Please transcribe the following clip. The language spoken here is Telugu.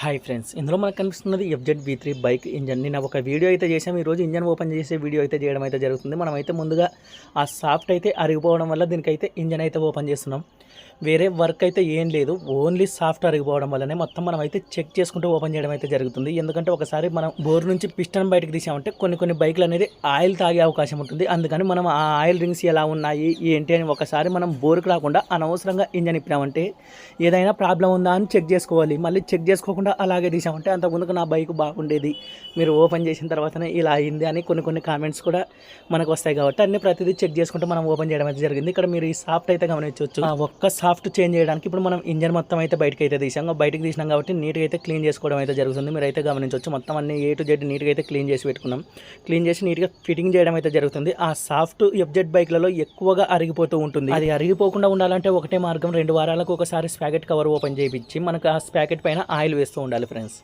హాయ్ ఫ్రెండ్స్ ఇందులో మనకు కనిపిస్తున్నది FZ B three bike engine నేను ఒక వీడియో అయితే చేసాం ఈరోజు ఇంజన్ ఓపెన్ చేసే వీడియో అయితే చేయడం అయితే జరుగుతుంది. మనమైతే ముందుగా ఆ సాఫ్ట్ అయితే అరిగిపోవడం వల్ల దీనికైతే ఇంజన్ అయితే ఓపెన్ చేస్తున్నాం. వేరే వర్క్ అయితే ఏం లేదు. ఓన్లీ సాఫ్ట్వేర్కి పోవడం వల్లనే మొత్తం మనం అయితే చెక్ చేసుకుంటూ ఓపెన్ చేయడం అయితే జరుగుతుంది. ఎందుకంటే ఒకసారి మనం బోర్ నుంచి పిస్టన్ బయటకు తీసామంటే కొన్ని కొన్ని బైక్లు అనేది ఆయిల్ తాగే అవకాశం ఉంటుంది. అందుకని మనం ఆ ఆయిల్ రింగ్స్ ఎలా ఉన్నాయి ఏంటి అని ఒకసారి మనం బోర్కి రాకుండా అనవసరంగా ఇంజన్ ఇప్పినామంటే ఏదైనా ప్రాబ్లం ఉందా అని చెక్ చేసుకోవాలి. మళ్ళీ చెక్ చేసుకోకుండా అలాగే తీసామంటే అంతకుముందుకు నా బైక్ బాగుండేది. మీరు ఓపెన్ చేసిన తర్వాతనే ఇలా అయింది అని కొన్ని కొన్ని కామెంట్స్ కూడా మనకు వస్తాయి కాబట్టి అన్ని ప్రతిదీ చెక్ చేసుకుంటూ మనం ఓపెన్ చేయడం అయితే జరిగింది. ఇక్కడ మీరు ఈ సాఫ్ట్ అయితే గమనించవచ్చు. ఆ ఒక్క సాఫ్ట్ చేంజ్ చేయడానికి ఇప్పుడు మనం ఇంజన్ మొత్తం అయితే బయటకి అయితే తీసాం బయటకు తీసినాం కాబట్టి నీట్గా అయితే క్లీన్ చేసుకోవడం అయితే జరుగుతుంది. మీరు అయితే గమనించవచ్చు. మొత్తం అన్ని ఏ టు జెడ్ నీట్గా అయితే క్లీన్ చేసి పెట్టుకున్నాం. క్లీన్ చేసి నీట్గా ఫిట్టింగ్ చేయడం అయితే జరుగుతుంది. ఆ సాఫ్ట్ ఎఫ్జెడ్ బైక్లలో ఎక్కువగా అరిగిపోతూ ఉంటుంది. అది అరిగిపోకుండా ఉండాలంటే ఒకటే మార్గం. రెండు వారాలకు ఒకసారి స్పాకెట్ కవర్ ఓపెన్ చేయించి మనకు ఆ స్పాకెట్ పైన ఆయిల్ వేస్తూ ఉండాలి ఫ్రెండ్స్.